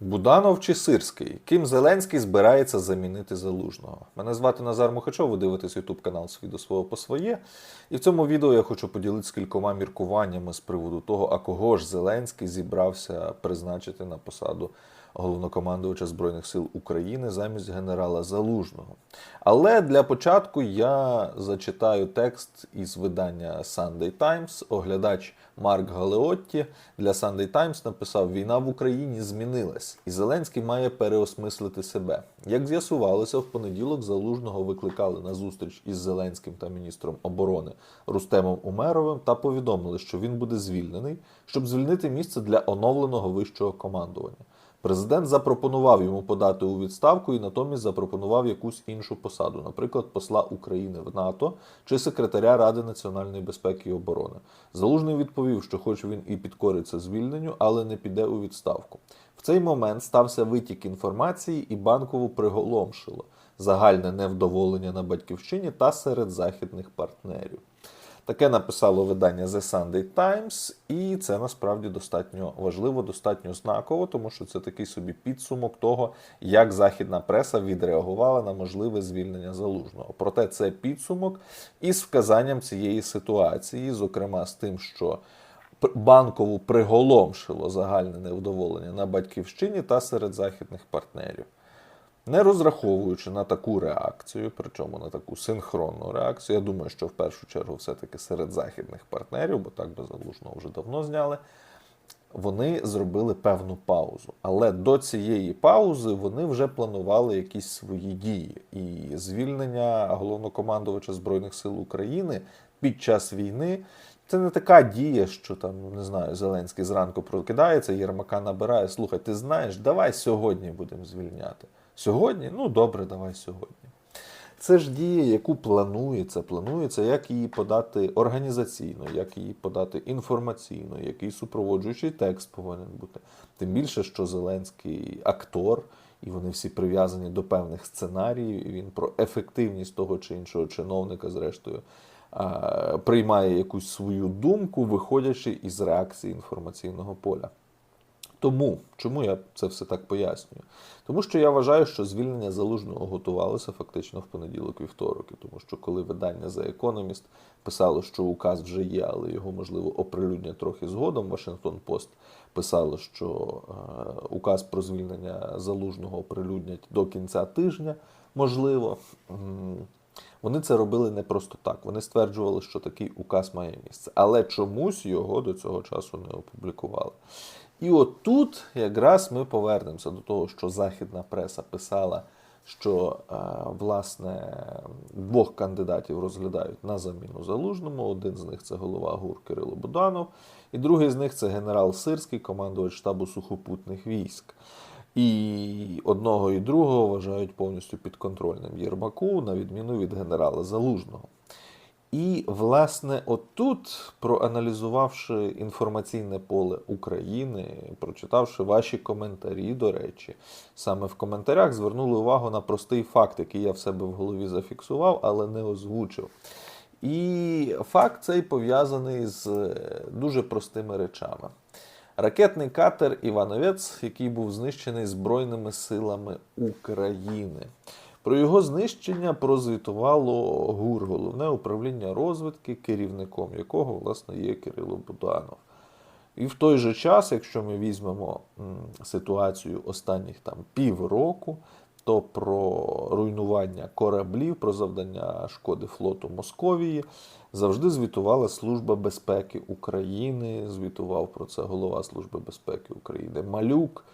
Буданов чи Сирський? Ким Зеленський збирається замінити залужного? Мене звати Назар Мухачов, ви дивитесь YouTube канал «Свій до свого по своє. І в цьому відео я хочу поділитися кількома міркуваннями з приводу того, а кого ж Зеленський зібрався призначити на посаду головнокомандувача Збройних сил України замість генерала Залужного. Але для початку я зачитаю текст із видання Sunday Times. Оглядач Марк Галеотті для Sunday Times написав: Війна в Україні змінилась, і Зеленський має переосмислити себе. Як з'ясувалося, в понеділок залужного викликали на зустріч із Зеленським та міністром оборони Рустемом Умеровим та повідомили, що він буде звільнений, щоб звільнити місце для оновленого вищого командування. Президент запропонував йому подати у відставку і натомість запропонував якусь іншу посаду, наприклад, посла України в НАТО чи секретаря Ради національної безпеки і оборони. Залужний відповів, що хоч він і підкориться звільненню, але не піде у відставку. В цей момент стався витік інформації і банкову приголомшило загальне невдоволення на батьківщині та серед західних партнерів. Таке написало видання The Sunday Times, і це насправді достатньо важливо, достатньо знаково, тому що це такий собі підсумок того, як західна преса відреагувала на можливе звільнення залужного. Проте це підсумок із вказанням цієї ситуації, зокрема з тим, що банкову приголомшило загальне невдоволення на батьківщині та серед західних партнерів. Не розраховуючи на таку реакцію, причому на таку синхронну реакцію, я думаю, що в першу чергу все-таки серед західних партнерів, бо так би залужного вже давно зняли, вони зробили певну паузу. Але до цієї паузи вони вже планували якісь свої дії. І звільнення головнокомандувача Збройних сил України під час війни. Це не така дія, що там не знаю, Зеленський зранку прокидається, Єрмака набирає. Слухай, ти знаєш, давай сьогодні будемо звільняти. Сьогодні? Ну добре, давай сьогодні. Це ж дія, яку планується, планується, як її подати організаційно, як її подати інформаційно, який супроводжуючий текст повинен бути. Тим більше, що Зеленський актор, і вони всі прив'язані до певних сценаріїв, і він про ефективність того чи іншого чиновника, зрештою, приймає якусь свою думку, виходячи із реакції інформаційного поля. Тому, чому я це все так пояснюю? Тому що я вважаю, що звільнення залужного готувалося фактично в понеділок вівторок. І Тому що коли видання The Economist писало, що указ вже є, але його можливо оприлюднять трохи згодом. Вашингтон Пост писало, що е, указ про звільнення залужного оприлюднять до кінця тижня, можливо. Вони це робили не просто так. Вони стверджували, що такий указ має місце, але чомусь його до цього часу не опублікували. І от тут якраз ми повернемося до того, що західна преса писала, що е, власне двох кандидатів розглядають на заміну залужному. Один з них це голова ГУР Кирило Буданов, і другий з них це генерал Сирський, командувач штабу сухопутних військ. І одного і другого вважають повністю підконтрольним Єрмаку, на відміну від генерала Залужного. І, власне, отут, проаналізувавши інформаційне поле України, прочитавши ваші коментарі, до речі, саме в коментарях звернули увагу на простий факт, який я в себе в голові зафіксував, але не озвучив. І факт цей пов'язаний з дуже простими речами. Ракетний катер Івановець, який був знищений Збройними силами України. Про його знищення прозвітувало ГУР, головне управління розвідки, керівником якого, власне, є Кирило Буданов. І в той же час, якщо ми візьмемо ситуацію останніх там півроку, то про руйнування кораблів, про завдання шкоди флоту Московії завжди звітувала Служба безпеки України. Звітував про це голова Служби безпеки України Малюк.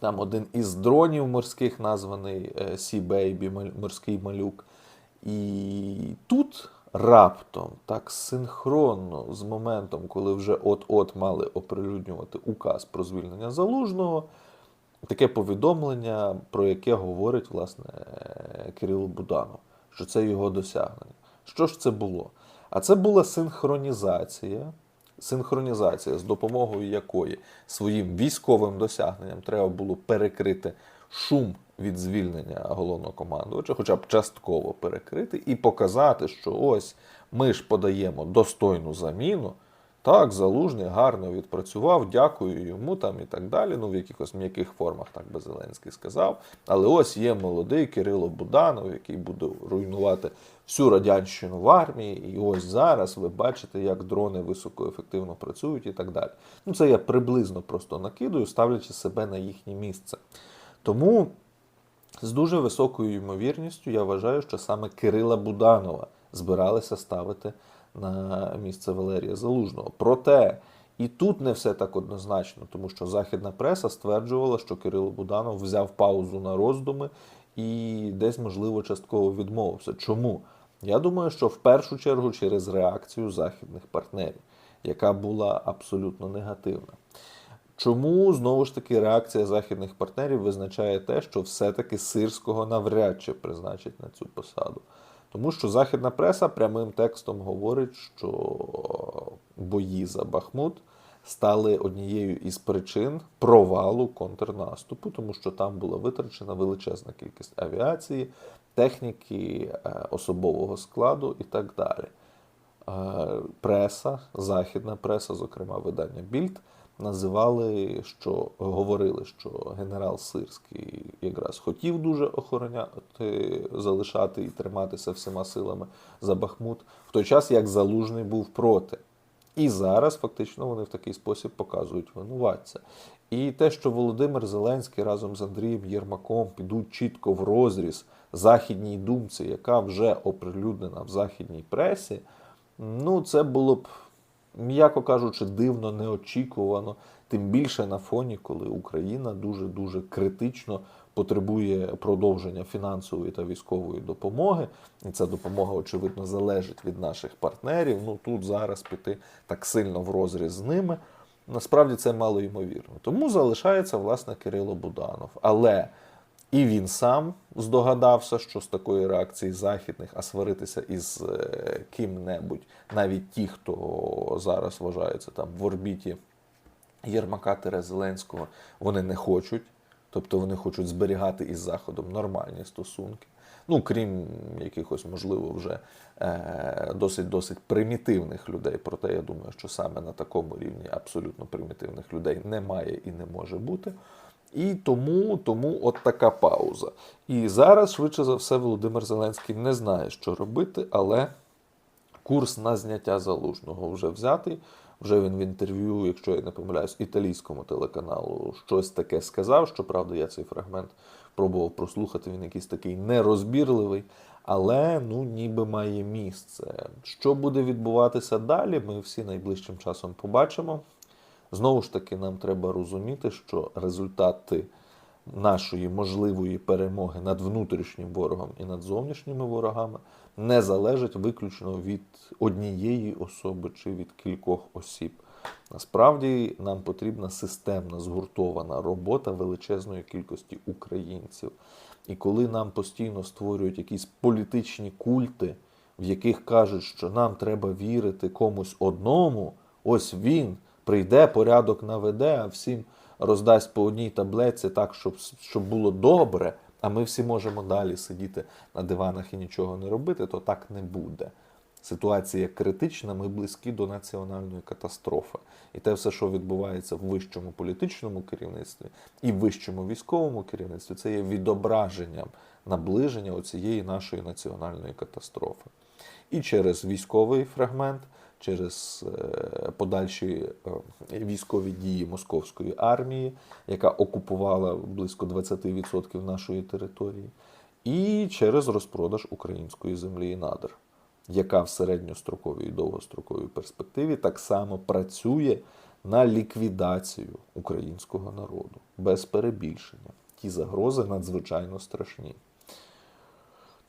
Там один із дронів морських, названий Sea Baby, морський малюк. І тут раптом, так синхронно з моментом, коли вже от-от мали оприлюднювати указ про звільнення залужного, таке повідомлення, про яке говорить власне Кирило Буданов, що це його досягнення. Що ж це було? А це була синхронізація синхронізація, з допомогою якої своїм військовим досягненням треба було перекрити шум від звільнення головнокомандувача, хоча б частково перекрити, і показати, що ось ми ж подаємо достойну заміну. Так, залужний гарно відпрацював, дякую йому там і так далі. Ну, в якихось м'яких формах, так би Зеленський сказав. Але ось є молодий Кирило Буданов, який буде руйнувати всю радянщину в армії. І ось зараз ви бачите, як дрони високоефективно працюють і так далі. Ну, це я приблизно просто накидую, ставлячи себе на їхнє місце. Тому з дуже високою ймовірністю я вважаю, що саме Кирила Буданова збиралися ставити на місце Валерія Залужного. Проте і тут не все так однозначно, тому що західна преса стверджувала, що Кирило Буданов взяв паузу на роздуми і десь, можливо, частково відмовився. Чому? Я думаю, що в першу чергу через реакцію західних партнерів, яка була абсолютно негативна. Чому знову ж таки реакція західних партнерів визначає те, що все-таки сирського навряд чи призначать на цю посаду? Тому що західна преса прямим текстом говорить, що бої за Бахмут стали однією із причин провалу контрнаступу, тому що там була витрачена величезна кількість авіації, техніки, е, особового складу і так далі. Е, Преса, західна преса, зокрема видання Більд, називали, що говорили, що генерал Сирський якраз хотів дуже охороняти, залишати і триматися всіма силами за Бахмут, в той час як Залужний був проти. І зараз фактично вони в такий спосіб показують винуватця. І те, що Володимир Зеленський разом з Андрієм Єрмаком підуть чітко в розріз західній думці, яка вже оприлюднена в західній пресі, ну це було б, м'яко кажучи, дивно, неочікувано. Тим більше на фоні, коли Україна дуже дуже критично потребує продовження фінансової та військової допомоги, і ця допомога, очевидно, залежить від наших партнерів. Ну тут зараз піти так сильно в розріз з ними. Насправді це мало ймовірно. Тому залишається власне Кирило Буданов. Але і він сам здогадався, що з такої реакції західних, а сваритися із е, ким-небудь, навіть ті, хто зараз вважається там в орбіті Єрмака Тере Зеленського, вони не хочуть. Тобто вони хочуть зберігати із Заходом нормальні стосунки. Ну, крім якихось, можливо, вже е, досить досить примітивних людей. Проте я думаю, що саме на такому рівні абсолютно примітивних людей немає і не може бути. І тому, тому от така пауза. І зараз, швидше за все, Володимир Зеленський не знає, що робити, але курс на зняття залужного вже взятий. Вже він в інтерв'ю, якщо я не помиляюсь, італійському телеканалу щось таке сказав. Щоправда, я цей фрагмент пробував прослухати. Він якийсь такий нерозбірливий, але ну ніби має місце. Що буде відбуватися далі? Ми всі найближчим часом побачимо. Знову ж таки, нам треба розуміти, що результати нашої можливої перемоги над внутрішнім ворогом і над зовнішніми ворогами не залежать виключно від однієї особи чи від кількох осіб. Насправді нам потрібна системна згуртована робота величезної кількості українців. І коли нам постійно створюють якісь політичні культи, в яких кажуть, що нам треба вірити комусь одному, ось він прийде, порядок наведе, а всім роздасть по одній таблетці так, щоб, щоб було добре, а ми всі можемо далі сидіти на диванах і нічого не робити, то так не буде. Ситуація критична, ми близькі до національної катастрофи. І те все, що відбувається в вищому політичному керівництві і в вищому військовому керівництві, це є відображенням наближення оцієї нашої національної катастрофи. І через військовий фрагмент, через е, подальші е, військові дії московської армії, яка окупувала близько 20% нашої території, і через розпродаж української землі і надр, яка в середньостроковій і довгостроковій перспективі так само працює на ліквідацію українського народу без перебільшення. Ті загрози надзвичайно страшні.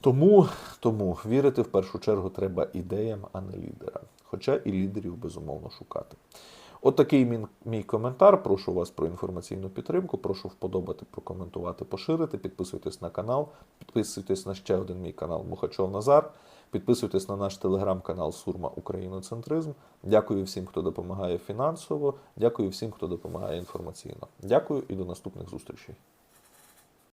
Тому, тому вірити в першу чергу треба ідеям, а не лідерам. Хоча і лідерів безумовно шукати. От такий мій, мій коментар. Прошу вас про інформаційну підтримку. Прошу вподобати, прокоментувати, поширити. Підписуйтесь на канал, підписуйтесь на ще один мій канал Мухачов Назар. Підписуйтесь на наш телеграм-канал Сурма Україноцентризм. Дякую всім, хто допомагає фінансово. Дякую всім, хто допомагає інформаційно. Дякую і до наступних зустрічей.